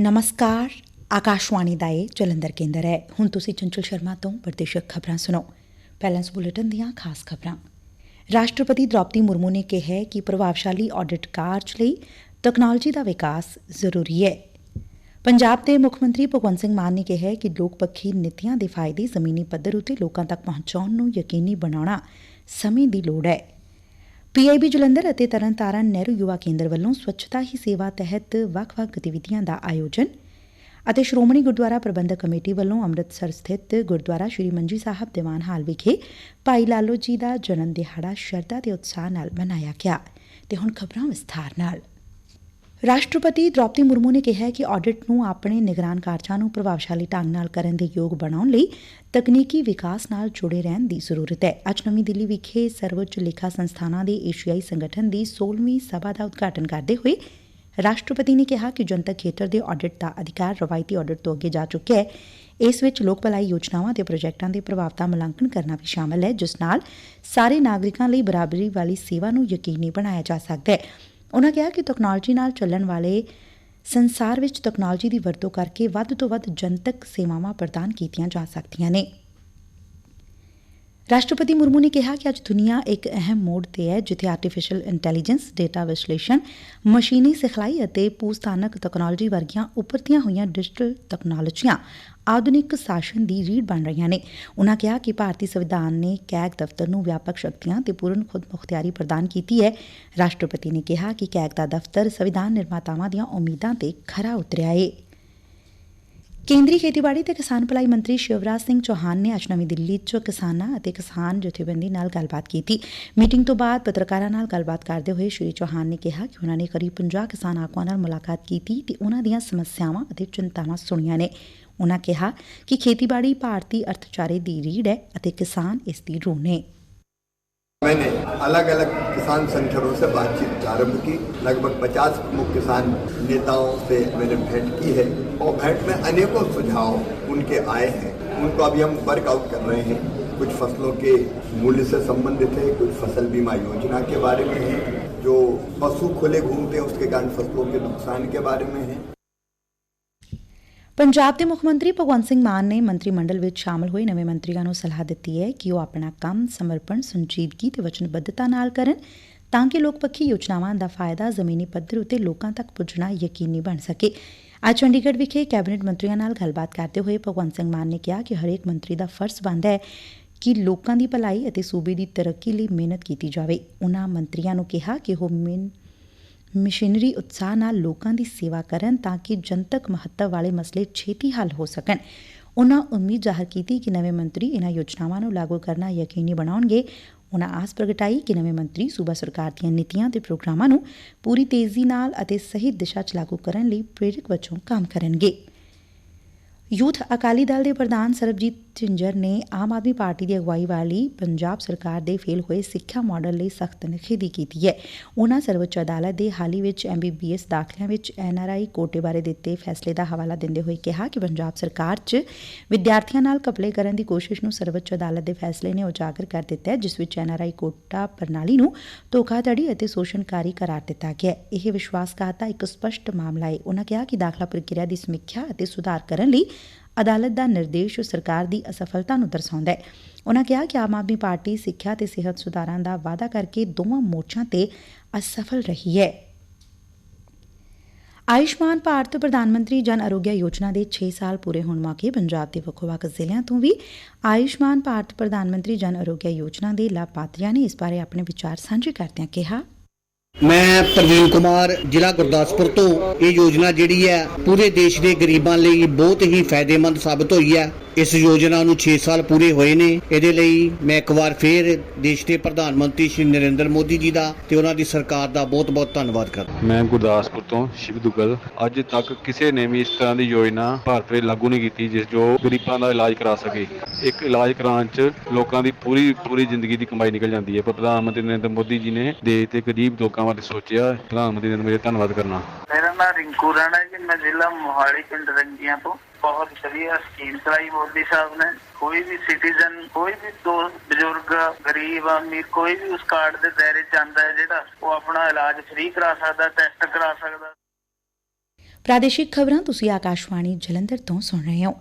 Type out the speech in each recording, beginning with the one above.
ਨਮਸਕਾਰ, ਆਕਾਸ਼ਵਾਣੀ ਦਾ ਇਹ ਜਲੰਧਰ ਕੇਂਦਰ ਹੈ। ਹੁਣ ਤੁਸੀਂ ਚੰਚਲ ਸ਼ਰਮਾ ਤੋਂ ਪ੍ਰਦੇਸ਼ਕ ਖਬਰਾਂ ਸੁਣੋ। ਪਹਿਲਾਂ ਇਸ ਬੁਲੇਟਿਨ ਦੀਆਂ ਖਾਸ ਖਬਰਾਂ। ਰਾਸ਼ਟਰਪਤੀ ਦ੍ਰੋਪਦੀ ਮੁਰਮੂ ਨੇ ਕਿਹਾ ਕਿ ਪ੍ਰਭਾਵਸ਼ਾਲੀ ਆਡਿਟ ਕਾਰਜ ਲਈ ਤਕਨਾਲੋਜੀ ਦਾ ਵਿਕਾਸ ਜ਼ਰੂਰੀ ਹੈ। ਪੰਜਾਬ ਦੇ ਮੁੱਖ ਮੰਤਰੀ ਭਗਵੰਤ ਸਿੰਘ ਮਾਨ ਨੇ ਕਿਹਾ ਕਿ ਲੋਕ ਪੱਖੀ ਨੀਤੀਆਂ ਦੇ ਫਾਇਦੇ ਜ਼ਮੀਨੀ ਪੱਧਰ ਉਤੇ ਲੋਕਾਂ ਤੱਕ ਪਹੁੰਚਾਉਣ ਨੂੰ ਯਕੀਨੀ ਬਣਾਉਣਾ ਸਮੇਂ ਦੀ ਲੋੜ ਹੈ। ਪੀਆਈਬੀ ਜਲੰਧਰ ਅਤੇ ਤਰਨਤਾਰਨ ਨਹਿਰੂ ਯੁਵਾ ਕੇਂਦਰ ਵੱਲੋਂ ਸਵੱਛਤਾ ਹੀ ਸੇਵਾ ਤਹਿਤ ਵੱਖ-ਵੱਖ ਗਤੀਵਿਧੀਆਂ ਦਾ ਆਯੋਜਨ ਅਤੇ ਸ਼੍ਰੋਮਣੀ ਗੁਰਦੁਆਰਾ ਪ੍ਰਬੰਧਕ ਕਮੇਟੀ ਵੱਲੋਂ ਅੰਮ੍ਰਿਤਸਰ ਸਥਿਤ ਗੁਰਦੁਆਰਾ ਸ਼੍ਰੀ ਮੰਜੀ ਸਾਹਿਬ ਦੀਵਾਨ ਹਾਲ ਵਿਖੇ ਭਾਈ ਲਾਲੋ ਜੀ ਦਾ ਜਨਮ ਦਿਹਾੜਾ ਸ਼ਰਧਾ ਤੇ ਉਤਸ਼ਾਹ ਨਾਲ ਮਨਾਇਆ ਗਿਆ। ਤੇ ਹੁਣ ਖਬਰਾਂ ਵਿਸਥਾਰ ਨਾਲ। ਰਾਸ਼ਟਰਪਤੀ ਦ੍ਰੌਪਦੀ ਮੁਰਮੂ ਨੇ ਕਿਹੈ ਕਿ ਆਡਿਟ ਨੂੰ ਆਪਣੇ ਨਿਗਰਾਨ ਕਾਰਜਾਂ ਨੂੰ ਪ੍ਰਭਾਵਸ਼ਾਲੀ ਢੰਗ ਨਾਲ ਕਰਨ ਦੇ ਯੋਗ ਬਣਾਉਣ ਲਈ ਤਕਨੀਕੀ ਵਿਕਾਸ ਨਾਲ ਜੁੜੇ ਰਹਿਣ ਦੀ ਜ਼ਰੂਰਤ ਹੈ। ਅੱਜ ਨਵੀਂ ਦਿੱਲੀ ਵਿਖੇ ਸਰਵਉੱਚ ਲੇਖਾ ਸੰਸਥਾਨਾਂ ਦੇ ਏਸ਼ੀਆਈ ਸੰਗਠਨ ਦੀ 16ਵੀਂ ਸਭਾ ਦਾ ਉਦਘਾਟਨ ਕਰਦੇ ਹੋਏ ਰਾਸ਼ਟਰਪਤੀ ਨੇ ਕਿਹਾ ਕਿ ਜਨਤਕ ਖੇਤਰ ਦੇ ਆਡਿਟ ਦਾ ਅਧਿਕਾਰ ਰਵਾਇਤੀ ਆਡਿਟ ਤੋਂ ਅੱਗੇ ਜਾ ਚੁੱਕਿਆ ਹੈ। ਇਸ ਵਿੱਚ ਲੋਕ ਭਲਾਈ ਯੋਜਨਾਵਾਂ ਤੇ ਪ੍ਰੋਜੈਕਟਾਂ ਦੇ ਪ੍ਰਭਾਵ ਦਾ ਮੁਲਾਂਕਣ ਕਰਨਾ ਵੀ ਸ਼ਾਮਲ ਹੈ, ਜਿਸ ਨਾਲ ਸਾਰੇ ਨਾਗਰਿਕਾਂ ਲਈ ਬਰਾਬਰੀ ਵਾਲੀ ਸੇਵਾ ਨੂੰ ਯਕੀਨੀ ਬਣਾਇਆ ਜਾ ਸਕਦਾ ਹੈ। ਉਨਾਂ ਕਿਹਾ ਕਿ ਤਕਨਾਲੋਜੀ ਨਾਲ ਚੱਲਣ ਵਾਲੇ ਸੰਸਾਰ ਵਿੱਚ ਤਕਨਾਲੋਜੀ ਦੀ ਵਰਤੋਂ ਕਰਕੇ ਵੱਧ ਤੋਂ ਵੱਧ ਜਨਤਕ ਸੇਵਾਵਾਂ ਪ੍ਰਦਾਨ ਕੀਤੀਆਂ ਜਾ ਸਕਦੀਆਂ ਨੇ। ਰਾਸ਼ਟਰਪਤੀ ਮੁਰਮੂ ਨੇ ਕਿਹਾ ਕਿ ਅੱਜ ਦੁਨੀਆ ਇੱਕ ਅਹਿਮ ਮੋੜ ਤੇ ਹੈ, ਜਿੱਥੇ ਆਰਟੀਫੀਸ਼ੀਅਲ ਇੰਟੈਲੀਜੈਂਸ ਡੇਟਾ ਵਿਸ਼ਲੇਸ਼ਣ, ਮਸ਼ੀਨੀ ਸਿਖਲਾਈ ਅਤੇ ਭੂਸਥਾਨਕ ਤਕਨਾਲੋਜੀ ਵਰਗੀਆਂ ਉੱਭਰਦੀਆਂ ਹੋਈਆਂ ਡਿਜੀਟਲ ਤਕਨਾਲੋਜੀਆਂ ਆਧੁਨਿਕ ਸ਼ਾਸਨ ਦੀ ਰੀੜ ਬਣ ਰਹੀਆਂ ਨੇ। ਉਨਾਂ ਕਿਹਾ ਕਿ ਭਾਰਤੀ ਸੰਵਿਧਾਨ ਨੇ ਕੈਗ ਦਫ਼ਤਰ ਨੂੰ ਵਿਆਪਕ ਸ਼ਕਤੀਆਂ ਤੇ ਪੂਰਨ ਖੁਦਮੁਖਤਿਆਰੀ ਪ੍ਰਦਾਨ ਕੀਤੀ ਹੈ। ਰਾਸ਼ਟਰਪਤੀ ਨੇ ਕਿਹਾ ਕਿ ਕੈਗ ਦਾ ਦਫ਼ਤਰ ਸੰਵਿਧਾਨ ਨਿਰਮਾਤਾਵਾਂ ਦੀਆਂ ਉਮੀਦਾਂ ਤੇ ਖਰਾ ਉਤਰਿਆ ਏ। ਕੇਂਦਰੀ ਖੇਤੀਬਾੜੀ ਤੇ ਕਿਸਾਨ ਭਲਾਈ ਮੰਤਰੀ ਸ਼ਿਵਰਾਜ ਸਿੰਘ ਚੌਹਾਨ ਨੇ ਅੱਜ ਨਵੀਂ ਦਿੱਲੀ 'ਚ ਕਿਸਾਨਾਂ ਅਤੇ ਕਿਸਾਨ ਜਥੇਬੰਦੀ ਨਾਲ ਗੱਲਬਾਤ ਕੀਤੀ। ਮੀਟਿੰਗ ਤੋਂ ਬਾਅਦ ਪੱਤਰਕਾਰਾਂ ਨਾਲ ਗੱਲਬਾਤ ਕਰਦੇ ਹੋਏ ਸ਼੍ਰੀ ਚੌਹਾਨ ਨੇ ਕਿਹਾ ਕਿ ਉਨ੍ਹਾਂ ਨੇ ਕਰੀਬ 50 ਕਿਸਾਨ ਆਗੂਆਂ ਨਾਲ ਮੁਲਾਕਾਤ ਕੀਤੀ ਤੇ ਉਨ੍ਹਾਂ ਦੀਆਂ ਸਮੱਸਿਆਵਾਂ ਅਤੇ ਚਿੰਤਾਵਾਂ ਸੁਣੀਆਂ ਨੇ। ਉਨ੍ਹਾਂ ਕਿਹਾ ਕਿ ਖੇਤੀਬਾੜੀ ਭਾਰਤੀ ਅਰਥਚਾਰੇ ਦੀ ਰੀੜ ਹੈ ਅਤੇ ਕਿਸਾਨ ਇਸ ਦੀ ਰੂਹ ਨੇ। मैंने अलग अलग किसान संगठनों से बातचीत प्रारंभ की। लगभग 50 प्रमुख किसान नेताओं से मैंने भेंट की है और भेंट में अनेकों सुझाव उनके आए हैं। उनको अभी हम वर्कआउट कर रहे हैं। कुछ फ़सलों के मूल्य से संबंधित है, कुछ फ़सल बीमा योजना के बारे में है, जो पशु खुले घूमते हैं, उसके कारण फ़सलों के नुकसान के बारे में है। ਪੰਜਾਬ ਦੇ ਮੁੱਖ ਮੰਤਰੀ ਭਗਵੰਤ ਸਿੰਘ ਮਾਨ ਨੇ ਮੰਤਰੀ ਮੰਡਲ ਵਿੱਚ ਸ਼ਾਮਲ ਹੋਏ ਨਵੇਂ ਮੰਤਰੀਆਂ ਨੂੰ ਸਲਾਹ ਦਿੱਤੀ ਹੈ ਕਿ ਉਹ ਆਪਣਾ ਕੰਮ ਸਮਰਪਣ, ਸੰਜੀਦਗੀ ਤੇ ਵਚਨਬੱਧਤਾ ਨਾਲ ਕਰਨ ਤਾਂ ਕਿ ਲੋਕ ਪੱਖੀ ਯੋਜਨਾਵਾਂ ਦਾ ਫਾਇਦਾ ਜ਼ਮੀਨੀ ਪੱਧਰ ਉਤੇ ਲੋਕਾਂ ਤੱਕ ਪੁੱਜਣਾ ਯਕੀਨੀ ਬਣ ਸਕੇ। ਅੱਜ ਚੰਡੀਗੜ੍ਹ ਵਿਖੇ ਕੈਬਨਿਟ ਮੰਤਰੀਆਂ ਨਾਲ ਗੱਲਬਾਤ ਕਰਦੇ ਹੋਏ ਭਗਵੰਤ ਸਿੰਘ ਮਾਨ ਨੇ ਕਿਹਾ ਕਿ ਹਰੇਕ ਮੰਤਰੀ ਦਾ ਫਰਜ਼ ਬਣਦਾ ਹੈ ਕਿ ਲੋਕਾਂ ਦੀ ਭਲਾਈ ਅਤੇ ਸੂਬੇ ਦੀ ਤਰੱਕੀ ਲਈ ਮਿਹਨਤ ਕੀਤੀ ਜਾਵੇ। ਉਨ੍ਹਾਂ ਮੰਤਰੀਆਂ ਨੂੰ ਕਿਹਾ ਕਿ ਉਹ ਮਿਹਨ ਮਸ਼ੀਨਰੀ ਉਤਸ਼ਾਹ ਨਾਲ ਲੋਕਾਂ ਦੀ ਸੇਵਾ ਕਰਨ ਤਾਂ ਕਿ ਜਨਤਕ ਮਹੱਤਵ ਵਾਲੇ ਮਸਲੇ ਛੇਤੀ ਹੱਲ ਹੋ ਸਕਣ। ਉਨ੍ਹਾਂ ਉਮੀਦ ਜ਼ਾਹਰ ਕੀਤੀ ਕਿ ਨਵੇਂ ਮੰਤਰੀ ਇਨ੍ਹਾਂ ਯੋਜਨਾਵਾਂ ਨੂੰ ਲਾਗੂ ਕਰਨਾ ਯਕੀਨੀ ਬਣਾਉਣਗੇ। ਉਨ੍ਹਾਂ ਆਸ ਪ੍ਰਗਟਾਈ ਕਿ ਨਵੇਂ ਮੰਤਰੀ ਸੂਬਾ ਸਰਕਾਰ ਦੀਆਂ ਨੀਤੀਆਂ ਤੇ ਪ੍ਰੋਗਰਾਮਾਂ ਨੂੰ ਪੂਰੀ ਤੇਜ਼ੀ ਨਾਲ ਅਤੇ ਸਹੀ ਦਿਸ਼ਾ 'ਚ ਲਾਗੂ ਕਰਨ ਲਈ ਪ੍ਰੇਰਕ ਵਜੋਂ ਕੰਮ ਕਰਨਗੇ। ਯੂਥ ਅਕਾਲੀ ਦਲ ਦੇ ਪ੍ਰਧਾਨ ਸਰਬਜੀਤ ਝਿੰਜਰ ਨੇ ਆਮ ਆਦਮੀ ਪਾਰਟੀ ਦੀ ਅਗਵਾਈ ਵਾਲੀ ਪੰਜਾਬ ਸਰਕਾਰ ਦੇ ਫੇਲ ਹੋਏ ਸਿੱਖਿਆ ਮਾਡਲ ਲਈ ਸਖਤ ਨਿਖੇਧੀ ਕੀਤੀ ਹੈ। ਉਹਨਾਂ ਸਰਵਉੱਚ ਅਦਾਲਤ ਦੇ ਹਾਲ ਹੀ ਵਿੱਚ ਐਮਬੀਬੀਐਸ ਦਾਖਲਿਆਂ ਵਿੱਚ ਐਨਆਰਆਈ ਕੋਟੇ ਬਾਰੇ ਦਿੱਤੇ ਫੈਸਲੇ ਦਾ ਹਵਾਲਾ ਦਿੰਦੇ ਹੋਏ ਕਿਹਾ ਕਿ ਪੰਜਾਬ ਸਰਕਾਰ 'ਚ ਵਿਦਿਆਰਥੀਆਂ ਨਾਲ ਕਪਲੇ ਕਰਨ ਦੀ ਕੋਸ਼ਿਸ਼ ਨੂੰ ਸਰਵਉੱਚ ਅਦਾਲਤ ਦੇ ਫੈਸਲੇ ਨੇ ਉਜਾਗਰ ਕਰ ਦਿੱਤਾ ਹੈ, ਜਿਸ ਵਿੱਚ ਐਨਆਰਆਈ ਕੋਟਾ ਪ੍ਰਣਾਲੀ ਨੂੰ ਧੋਖਾਧੜੀ ਅਤੇ ਸ਼ੋਸ਼ਣਕਾਰੀ ਕਰਾਰ ਦਿੱਤਾ ਗਿਆ ਹੈ। ਇਹ ਵਿਸ਼ਵਾਸਘਾਤ ਦਾ ਇੱਕ ਸਪਸ਼ਟ ਮਾਮਲਾ ਹੈ। ਉਹਨਾਂ ਕਿਹਾ ਕਿ ਦਾਖਲਾ ਪ੍ਰਕਿਰਿਆ ਦੀ ਸਮੀਖਿਆ ਅਤੇ ਸੁਧਾਰ ਕਰਨ ਲਈ ਅਦਾਲਤ ਦਾ ਨਿਰਦੇਸ਼ ਸਰਕਾਰ ਦੀ ਅਸਫਲਤਾ ਨੂੰ ਦਰਸਾਉਂਦਾ ਹੈ। ਉਨਾਂ ਕਿਹਾ ਕਿ ਆਮ ਆਦਮੀ ਪਾਰਟੀ ਸਿੱਖਿਆ ਤੇ ਸਿਹਤ ਸੁਧਾਰਾਂ ਦਾ ਵਾਅਦਾ ਕਰਕੇ ਦੋਵਾਂ ਮੋਰਚਾਂ ਤੇ ਅਸਫਲ ਰਹੀ ਹੈ। ਆਯੁਸ਼ਮਾਨ ਭਾਰਤ ਪ੍ਰਧਾਨ ਮੰਤਰੀ ਜਨ ਆਰੋਗਿਆ ਯੋਜਨਾ ਦੇ 6 ਸਾਲ ਪੂਰੇ ਹੋਣ ਮੌਕੇ ਪੰਜਾਬ ਦੇ ਵੱਖੋ-ਵੱਖ ਜ਼ਿਲ੍ਹਿਆਂ ਤੋਂ ਵੀ ਆਯੁਸ਼ਮਾਨ ਭਾਰਤ ਪ੍ਰਧਾਨ ਮੰਤਰੀ ਜਨ ਆਰੋਗਿਆ ਯੋਜਨਾ ਦੇ ਲਾਭਪਾਤਰੀਆਂ ਨੇ ਇਸ ਬਾਰੇ ਆਪਣੇ ਵਿਚਾਰ ਸਾਂਝੇ ਕਰਦਿਆਂ ਕਿਹਾ। ਮੈਂ ਪ੍ਰਵੀਨ ਕੁਮਾਰ, ਜ਼ਿਲ੍ਹਾ ਗੁਰਦਾਸਪੁਰ ਤੋਂ। ਇਹ ਯੋਜਨਾ ਜਿਹੜੀ ਹੈ, ਪੂਰੇ ਦੇਸ਼ ਦੇ ਗਰੀਬਾਂ ਲਈ ਬਹੁਤ ਹੀ ਫਾਇਦੇਮੰਦ ਸਾਬਤ ਹੋਈ ਹੈ। ਇਸ ਯੋਜਨਾ ਨੂੰ 6 ਸਾਲ ਪੂਰੇ ਹੋਏ ਨੇ। ਇਹਦੇ ਲਈ ਮੈਂ ਇੱਕ ਵਾਰ ਫੇਰ ਦੇਸ਼ ਦੇ ਪ੍ਰਧਾਨ ਮੰਤਰੀ ਸ਼੍ਰੀ ਨਰਿੰਦਰ ਮੋਦੀ ਜੀ ਦਾ ਤੇ ਉਹਨਾਂ ਦੀ ਸਰਕਾਰ ਦਾ ਬਹੁਤ-ਬਹੁਤ ਧੰਨਵਾਦ ਕਰਦਾ ਮੈਂ ਗੁਰਦਾਸਪੁਰ ਤੋਂ ਸ਼ਿਵ ਦੁੱਗਲ। ਅੱਜ ਤੱਕ ਕਿਸੇ ਨੇ ਵੀ ਇਸ ਤਰ੍ਹਾਂ ਦੀ ਯੋਜਨਾ ਭਾਰਤ ਵਿੱਚ ਲਾਗੂ ਨਹੀਂ ਕੀਤੀ ਜਿਸ ਜੋ ਗਰੀਬਾਂ ਦਾ ਇਲਾਜ ਕਰਾ ਸਕੇ। ਇੱਕ ਇਲਾਜ ਕਰਾਉਣ 'ਚ ਲੋਕਾਂ ਦੀ ਪੂਰੀ ਪੂਰੀ ਜ਼ਿੰਦਗੀ ਦੀ ਕਮਾਈ ਨਿਕਲ ਜਾਂਦੀ ਹੈ। ਪਰ ਪ੍ਰਧਾਨ ਮੰਤਰੀ ਨਰਿੰਦਰ ਮੋਦੀ ਜੀ ਨੇ ਦੇਸ਼ ਦੇ ਗਰੀਬ ਲੋਕਾਂ ਬਾਰੇ ਸੋਚਿਆ। ਪ੍ਰਧਾਨ ਮੰਤਰੀ ਨੇ ਮੇਰੇ ਧੰਨਵਾਦ ਕਰਨਾ। ਮੇਰਾ ਨਾਮ ਰਿੰਕੂ ਰਾਣਾ ਜੀ। ਮੈਂ ਜ਼ਿਲ੍ਹਾ ਮੋਹਾਲੀ ਪਿੰਡ ਰੰਗੀਆਂ ਤੋਂ। ਬਹੁਤ ਵਧੀਆ ਸਕੀਮ ਚਲਾਈ ਮੋਦੀ ਸਾਹਿਬ ਨੇ। ਕੋਈ ਵੀ ਸਿਟੀਜ਼ਨ ਕੋਈ ਵੀ ਦੋਸਤ, ਬਜ਼ੁਰਗ, ਗਰੀਬ ਅਮੀਰ ਕੋਈ ਵੀ ਉਸ ਕਾਰਡ ਦੇ ਦਾਇਰੇ ਚ ਆਂਦਾ ਹੈ ਜਿਹੜਾ ਉਹ ਆਪਣਾ ਇਲਾਜ ਫ੍ਰੀ ਕਰਾ ਸਕਦਾ ਟੈਸਟ ਕਰਾ ਸਕਦਾ। ਪ੍ਰਾਦੇਸ਼ਿਕ ਖਬਰਾਂ ਤੁਸੀਂ ਆਕਾਸ਼ਵਾਣੀ ਜਲੰਧਰ ਤੋਂ ਸੁਣ ਰਹੇ ਹੋ।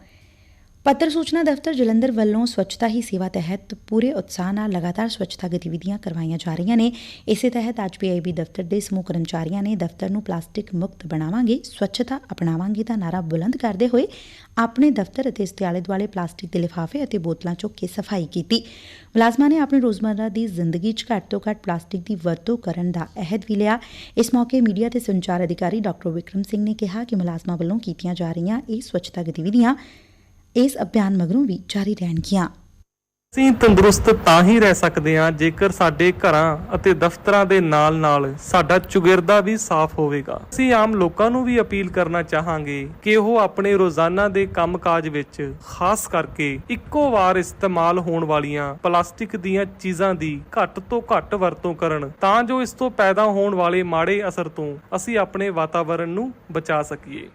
ਪੱਤਰ ਸੂਚਨਾ ਦਫ਼ਤਰ ਜਲੰਧਰ ਵੱਲੋਂ ਸਵੱਛਤਾ ਹੀ ਸੇਵਾ ਤਹਿਤ ਪੂਰੇ ਉਤਸ਼ਾਹ ਨਾਲ ਲਗਾਤਾਰ ਸਵੱਛਤਾ ਗਤੀਵਿਧੀਆਂ ਕਰਵਾਈਆਂ ਜਾ ਰਹੀਆਂ ਨੇ। ਇਸੇ ਤਹਿਤ ਅੱਜ ਪੀਆਈਬੀ ਦਫ਼ਤਰ ਦੇ ਸਮੂਹ ਕਰਮਚਾਰੀਆਂ ਨੇ ਦਫ਼ਤਰ ਨੂੰ ਪਲਾਸਟਿਕ ਮੁਕਤ ਬਣਾਵਾਂਗੇ, ਸਵੱਛਤਾ ਅਪਣਾਵਾਂਗੇ ਦਾ ਨਾਰਾ ਬੁਲੰਦ ਕਰਦੇ ਹੋਏ ਆਪਣੇ ਦਫ਼ਤਰ ਅਤੇ ਇਸ ਦੇ ਆਲੇ ਦੁਆਲੇ ਪਲਾਸਟਿਕ ਦੇ ਲਿਫਾਫੇ ਅਤੇ ਬੋਤਲਾਂ ਚੁੱਕ ਕੇ ਸਫ਼ਾਈ ਕੀਤੀ। ਮੁਲਾਜ਼ਮਾਂ ਨੇ ਆਪਣੀ ਰੋਜ਼ਮਰਰਾ ਦੀ ਜ਼ਿੰਦਗੀ 'ਚ ਘੱਟ ਤੋਂ ਘੱਟ ਪਲਾਸਟਿਕ ਦੀ ਵਰਤੋਂ ਕਰਨ ਦਾ ਅਹਿਦ ਵੀ ਲਿਆ। ਇਸ ਮੌਕੇ ਮੀਡੀਆ ਤੇ ਸੰਚਾਰ ਅਧਿਕਾਰੀ ਡਾਕਟਰ ਵਿਕਰਮ ਸਿੰਘ ਨੇ ਕਿਹਾ ਕਿ ਮੁਲਾਜ਼ਮਾਂ ਵੱਲੋਂ ਕੀਤੀਆਂ ਜਾ ਰਹੀਆਂ ਇਹ ਸਵੱਛਤਾ ਗਤੀਵਿਧੀਆਂ ਇਸ ਅਭਿਆਨ ਮਗਰੋਂ ਵੀ ਜਾਰੀ ਰਹਿਣਗੀਆਂ। ਅਸੀਂ ਤੰਦਰੁਸਤ ਤਾਂ ਹੀ ਰਹਿ ਸਕਦੇ ਹਾਂ ਜੇਕਰ ਸਾਡੇ ਘਰਾਂ ਅਤੇ ਦਫ਼ਤਰਾਂ ਦੇ ਨਾਲ-ਨਾਲ ਸਾਡਾ ਚੁਗਿਰਦਾ ਵੀ ਸਾਫ਼ ਹੋਵੇਗਾ। ਅਸੀਂ ਆਮ ਲੋਕਾਂ ਨੂੰ ਵੀ ਅਪੀਲ ਕਰਨਾ ਚਾਹਾਂਗੇ ਕਿ ਉਹ ਆਪਣੇ ਰੋਜ਼ਾਨਾ ਦੇ ਕੰਮਕਾਜ ਵਿੱਚ ਖਾਸ ਕਰਕੇ ਇੱਕੋ ਵਾਰ ਇਸਤੇਮਾਲ ਹੋਣ ਵਾਲੀਆਂ ਪਲਾਸਟਿਕ ਦੀਆਂ ਚੀਜ਼ਾਂ ਦੀ ਘੱਟ ਤੋਂ ਘੱਟ ਵਰਤੋਂ ਕਰਨ, ਤਾਂ ਜੋ ਇਸ ਤੋਂ ਪੈਦਾ ਹੋਣ ਵਾਲੇ ਮਾੜੇ ਅਸਰ ਤੋਂ ਅਸੀਂ ਆਪਣੇ ਵਾਤਾਵਰਣ ਨੂੰ ਬਚਾ ਸਕੀਏ।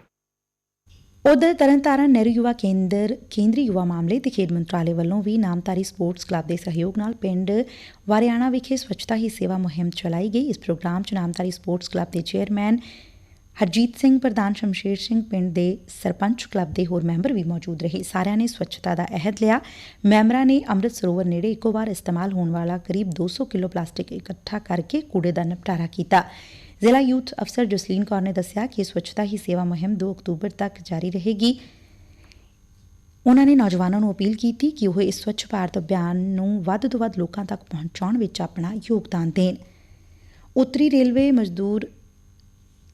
ਉਧਰ ਤਰਨਤਾਰਨ ਨਹਿਰੂ ਯੁਵਾ ਕੇਂਦਰ, ਕੇਂਦਰੀ ਯੁਵਾ ਮਾਮਲੇ ਤੇ ਖੇਡ ਮੰਤਰਾਲੇ ਵੱਲੋਂ ਵੀ ਨਾਮਤਾਰੀ ਸਪੋਰਟਸ ਕਲੱਬ ਦੇ ਸਹਿਯੋਗ ਨਾਲ ਪਿੰਡ ਵਾਰਿਆਣਾ ਵਿਖੇ ਸਵੱਛਤਾ ਹੀ ਸੇਵਾ ਮੁਹਿੰਮ ਚਲਾਈ ਗਈ। ਇਸ ਪ੍ਰੋਗਰਾਮ 'ਚ ਨਾਮਤਾਰੀ ਸਪੋਰਟਸ ਕਲੱਬ ਦੇ ਚੇਅਰਮੈਨ ਹਰਜੀਤ ਸਿੰਘ, ਪ੍ਰਧਾਨ ਸ਼ਮਸ਼ੇਰ ਸਿੰਘ, ਪਿੰਡ ਦੇ ਸਰਪੰਚ ਕਲੱਬ ਦੇ ਹੋਰ ਮੈਂਬਰ ਵੀ ਮੌਜੂਦ ਰਹੇ। ਸਾਰਿਆਂ ਨੇ ਸਵੱਛਤਾ ਦਾ ਅਹਿਦ ਲਿਆ। ਮੈਂਬਰਾਂ ਨੇ ਅੰਮ੍ਰਿਤ ਸਰੋਵਰ ਨੇੜੇ ਇੱਕੋ ਵਾਰ ਇਸਤੇਮਾਲ ਹੋਣ ਵਾਲਾ ਕਰੀਬ 200 ਕਿਲੋ ਪਲਾਸਟਿਕ ਇਕੱਠਾ ਕਰਕੇ ਕੂੜੇ ਦਾ ਨਿਪਟਾਰਾ ਕੀਤਾ। ਜ਼ਿਲ੍ਹਾ ਯੂਥ ਅਫਸਰ ਜਸਲੀਨ ਕੌਰ ਨੇ ਦੱਸਿਆ ਕਿ ਸਵੱਛਤਾ ਹੀ ਸੇਵਾ ਮੁਹਿੰਮ 2 ਅਕਤੂਬਰ ਤੱਕ ਜਾਰੀ ਰਹੇਗੀ। ਉਨ੍ਹਾਂ ਨੇ ਨੌਜਵਾਨਾਂ ਨੂੰ ਅਪੀਲ ਕੀਤੀ ਕਿ ਉਹ ਇਸ ਸਵੱਛ ਭਾਰਤ ਅਭਿਆਨ ਨੂੰ ਵੱਧ ਤੋਂ ਵੱਧ ਲੋਕਾਂ ਤੱਕ ਪਹੁੰਚਾਉਣ ਵਿੱਚ ਆਪਣਾ ਯੋਗਦਾਨ ਦੇਣ। ਉੱਤਰੀ ਰੇਲਵੇ ਮਜ਼ਦੂਰ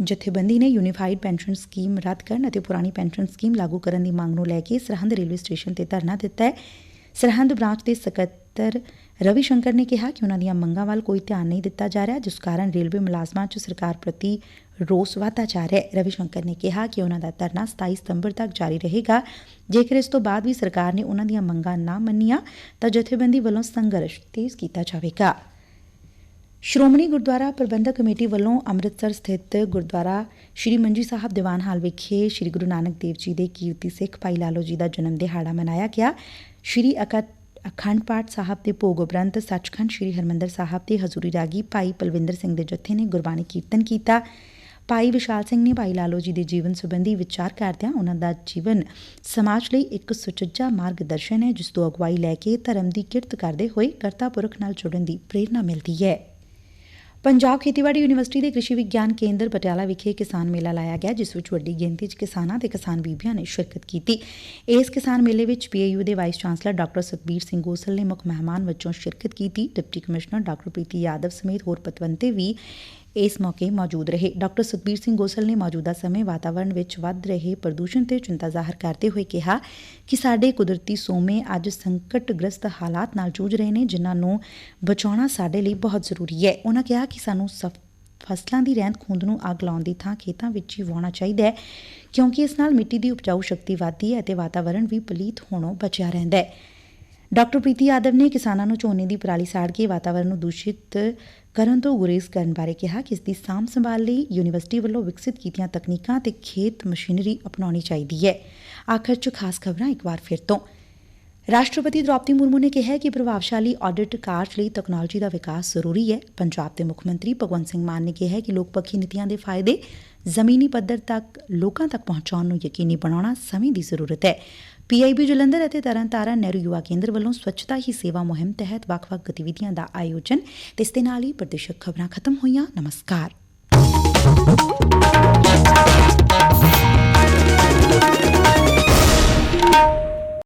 ਜਥੇਬੰਦੀ ਨੇ ਯੂਨੀਫਾਈਡ ਪੈਨਸ਼ਨ ਸਕੀਮ ਰੱਦ ਕਰਨ ਅਤੇ ਪੁਰਾਣੀ ਪੈਨਸ਼ਨ ਸਕੀਮ ਲਾਗੂ ਕਰਨ ਦੀ ਮੰਗ ਨੂੰ ਲੈ ਕੇ ਸਰਹੰਦ ਰੇਲਵੇ ਸਟੇਸ਼ਨ ਤੇ ਧਰਨਾ ਦਿੱਤਾ ਹੈ। ਸਰਹੰਦ ਬ੍ਰਾਂਚ ਦੇ ਸਕੱਤਰ ਰਵੀ ਸ਼ੰਕਰ ਨੇ ਕਿਹਾ ਕਿ ਉਹਨਾਂ ਦੀਆਂ ਮੰਗਾਂ ਵੱਲ ਕੋਈ ਧਿਆਨ ਨਹੀਂ ਦਿੱਤਾ ਜਾ ਰਿਹਾ, ਜਿਸ ਕਾਰਨ ਰੇਲਵੇ ਮੁਲਾਜ਼ਮਾਂ 'ਚ ਸਰਕਾਰ ਪ੍ਰਤੀ ਰੋਸ ਵਧਦਾ ਜਾ ਰਿਹਾ ਹੈ। ਰਵੀ ਸ਼ੰਕਰ ਨੇ ਕਿਹਾ ਕਿ ਉਹਨਾਂ ਦਾ ਧਰਨਾ 27 ਸਤੰਬਰ ਤੱਕ ਜਾਰੀ ਰਹੇਗਾ। ਜੇਕਰ ਇਸ ਤੋਂ ਬਾਅਦ ਵੀ ਸਰਕਾਰ ਨੇ ਉਹਨਾਂ ਦੀਆਂ ਮੰਗਾਂ ਨਾ ਮੰਨੀਆਂ, ਤਾਂ ਜਥੇਬੰਦੀ ਵੱਲੋਂ ਸੰਘਰਸ਼ ਤੇਜ਼ ਕੀਤਾ ਜਾਵੇਗਾ। ਸ਼੍ਰੋਮਣੀ ਗੁਰਦੁਆਰਾ ਪ੍ਰਬੰਧਕ ਕਮੇਟੀ ਵੱਲੋਂ ਅੰਮ੍ਰਿਤਸਰ ਸਥਿਤ ਗੁਰਦੁਆਰਾ ਸ਼੍ਰੀ ਮੰਜੀ ਸਾਹਿਬ ਦੀਵਾਨ ਹਾਲ ਵਿਖੇ ਸ਼੍ਰੀ ਗੁਰੂ ਨਾਨਕ ਦੇਵ ਜੀ ਦੇ ਕੀਰਤੀ ਸਿੱਖ ਭਾਈ ਲਾਲੋ ਜੀ ਦਾ ਜਨਮ ਦਿਹਾੜਾ ਮਨਾਇਆ ਗਿਆ। ਸ਼੍ਰੀ ਅਕਤ ਅਖੰਡ ਪਾਠ ਸਾਹਿਬ ਦੇ ਭੋਗ ਉਪਰੰਤ ਸੱਚਖੰਡ ਸ਼੍ਰੀ ਹਰਮੰਦਰ ਸਾਹਿਬ ਦੇ ਹਜ਼ੂਰੀ ਰਾਗੀ ਭਾਈ ਪਲਵਿੰਦਰ ਸਿੰਘ ਦੇ ਜਥੇ ਨੇ ਗੁਰਬਾਣੀ ਕੀਰਤਨ ਕੀਤਾ। ਭਾਈ ਵਿਸ਼ਾਲ ਸਿੰਘ ਨੇ ਭਾਈ ਲਾਲੋ ਜੀ ਦੇ ਜੀਵਨ ਸੰਬੰਧੀ ਵਿਚਾਰ ਕਰਦਿਆਂ ਉਹਨਾਂ ਦਾ ਜੀਵਨ ਸਮਾਜ ਲਈ ਇੱਕ ਸੁਚੱਜਾ ਮਾਰਗਦਰਸ਼ਨ ਹੈ, ਜਿਸ ਤੋਂ ਅਗਵਾਈ ਲੈ ਕੇ ਧਰਮ ਦੀ ਕਿਰਤ ਕਰਦੇ ਹੋਏ ਕਰਤਾ ਪੁਰਖ ਨਾਲ ਜੁੜਨ ਦੀ ਪ੍ਰੇਰਣਾ ਮਿਲਦੀ ਹੈ। ਪੰਜਾਬ ਖੇਤੀਬਾੜੀ ਯੂਨੀਵਰਸਿਟੀ ਦੇ ਕ੍ਰਿਸ਼ੀ ਵਿਗਿਆਨ ਕੇਂਦਰ ਪਟਿਆਲਾ ਵਿਖੇ ਕਿਸਾਨ ਮੇਲਾ ਲਾਇਆ ਗਿਆ, ਜਿਸ ਵਿੱਚ ਵੱਡੀ ਗਿਣਤੀ 'ਚ ਕਿਸਾਨਾਂ ਤੇ ਕਿਸਾਨ ਬੀਬੀਆਂ ਨੇ ਸ਼ਿਰਕਤ ਕੀਤੀ। ਇਸ ਕਿਸਾਨ ਮੇਲੇ ਵਿੱਚ ਪੀਏਯੂ ਦੇ vice chancellor doctor Sukhbir Singh Gosal ਨੇ ਮੁੱਖ ਮਹਿਮਾਨ ਵਜੋਂ ਸ਼ਿਰਕਤ ਕੀਤੀ। Deputy commissioner doctor Preeti Yadav ਸਮੇਤ ਹੋਰ ਪਤਵੰਤੇ ਵੀ ਇਸ ਮੌਕੇ ਮੌਜੂਦ ਰਹੇ। ਡਾਕਟਰ ਸੁਖਬੀਰ ਸਿੰਘ ਗੋਸਲ ਨੇ ਮੌਜੂਦਾ ਸਮੇਂ ਵਾਤਾਵਰਣ ਵਿੱਚ ਵੱਧ ਰਹੇ ਪ੍ਰਦੂਸ਼ਣ ਤੇ ਚਿੰਤਾ ਜ਼ਾਹਰ ਕਰਦੇ ਹੋਏ ਕਿਹਾ ਕਿ ਸਾਡੇ ਕੁਦਰਤੀ ਸੋਮੇ ਅੱਜ ਸੰਕਟਗ੍ਰਸਤ ਹਾਲਾਤ ਨਾਲ ਜੂਝ ਰਹੇ ਨੇ, ਜਿਨ੍ਹਾਂ ਨੂੰ ਬਚਾਉਣਾ ਸਾਡੇ ਲਈ ਬਹੁਤ ਜ਼ਰੂਰੀ ਹੈ। ਉਹਨਾਂ ਕਿਹਾ ਕਿ ਸਾਨੂੰ ਸਫ, ਫਸਲਾਂ ਦੀ ਰਹਿੰਦ ਖੂੰਦ ਨੂੰ ਅੱਗ ਲਾਉਣ ਦੀ ਥਾਂ ਖੇਤਾਂ ਵਿੱਚ ਹੀ ਵਾਉਣਾ ਚਾਹੀਦਾ ਹੈ, ਕਿਉਂਕਿ ਇਸ ਨਾਲ ਮਿੱਟੀ ਦੀ ਉਪਜਾਊ ਸ਼ਕਤੀ ਵਧਦੀ ਹੈ ਅਤੇ ਵਾਤਾਵਰਣ ਵੀ ਪਲੀਤ ਹੋਣੋਂ ਬਚਿਆ ਰਹਿੰਦਾ ਹੈ। ਡਾਕਟਰ ਪ੍ਰੀਤੀ ਯਾਦਵ ਨੇ ਕਿਸਾਨਾਂ ਨੂੰ ਝੋਨੇ ਦੀ ਪਰਾਲੀ ਸਾੜ ਕੇ ਵਾਤਾਵਰਣ ਨੂੰ ਦੂਸ਼ਿਤ ਕਰਨ ਤੋਂ ਗੁਰੇਜ਼ ਕਰਨ ਬਾਰੇ ਕਿਹਾ ਕਿ ਇਸ ਦੀ ਸਾਂਭ ਸੰਭਾਲ ਲਈ ਯੂਨੀਵਰਸਿਟੀ ਵੱਲੋਂ ਵਿਕਸਿਤ ਕੀਤੀਆਂ ਤਕਨੀਕਾਂ ਤੇ ਖੇਤ ਮਸ਼ੀਨਰੀ ਅਪਣਾਉਣੀ ਚਾਹੀਦੀ ਹੈ। ਆਖਰ 'ਚ ਖਾਸ ਖਬਰਾਂ ਇੱਕ ਵਾਰ ਫਿਰ ਤੋਂ। ਰਾਸ਼ਟਰਪਤੀ ਦ੍ਰੋਪਦੀ ਮੁਰਮੂ ਨੇ ਕਿਹਾ ਕਿ ਪ੍ਰਭਾਵਸ਼ਾਲੀ ਆਡਿਟ ਕਾਰਜ ਲਈ ਤਕਨਾਲੋਜੀ ਦਾ ਵਿਕਾਸ ਜ਼ਰੂਰੀ ਹੈ। ਪੰਜਾਬ ਦੇ ਮੁੱਖ ਮੰਤਰੀ ਭਗਵੰਤ ਸਿੰਘ ਮਾਨ ਨੇ ਕਿਹਾ ਕਿ ਲੋਕ ਪੱਖੀ ਨੀਤੀਆਂ ਦੇ ਫਾਇਦੇ ਜ਼ਮੀਨੀ ਪੱਧਰ ਤੱਕ ਲੋਕਾਂ ਤੱਕ ਪਹੁੰਚਾਉਣ ਨੂੰ ਯਕੀਨੀ ਬਣਾਉਣਾ ਸਮੇਂ ਦੀ ਜ਼ਰੂਰਤ ਹੈ। ਪੀਆਈਬੀ ਜਲੰਧਰ ਅਤੇ ਤਰਨਤਾਰਨ ਨਹਿਰੂ ਯੁਵਾ ਕੇਂਦਰ ਵੱਲੋਂ ਸਵੱਛਤਾ ਹੀ ਸੇਵਾ ਮੁਹਿੰਮ ਤਹਿਤ ਵੱਖ-ਵੱਖ ਗਤੀਵਿਧੀਆਂ ਦਾ ਆਯੋਜਨ ਤੇ ਇਸ ਦੇ ਨਾਲ ਹੀ ਪ੍ਰਦੇਸ਼ਕ ਖਬਰਾਂ ਖਤਮ ਹੋਈਆਂ। ਨਮਸਕਾਰ।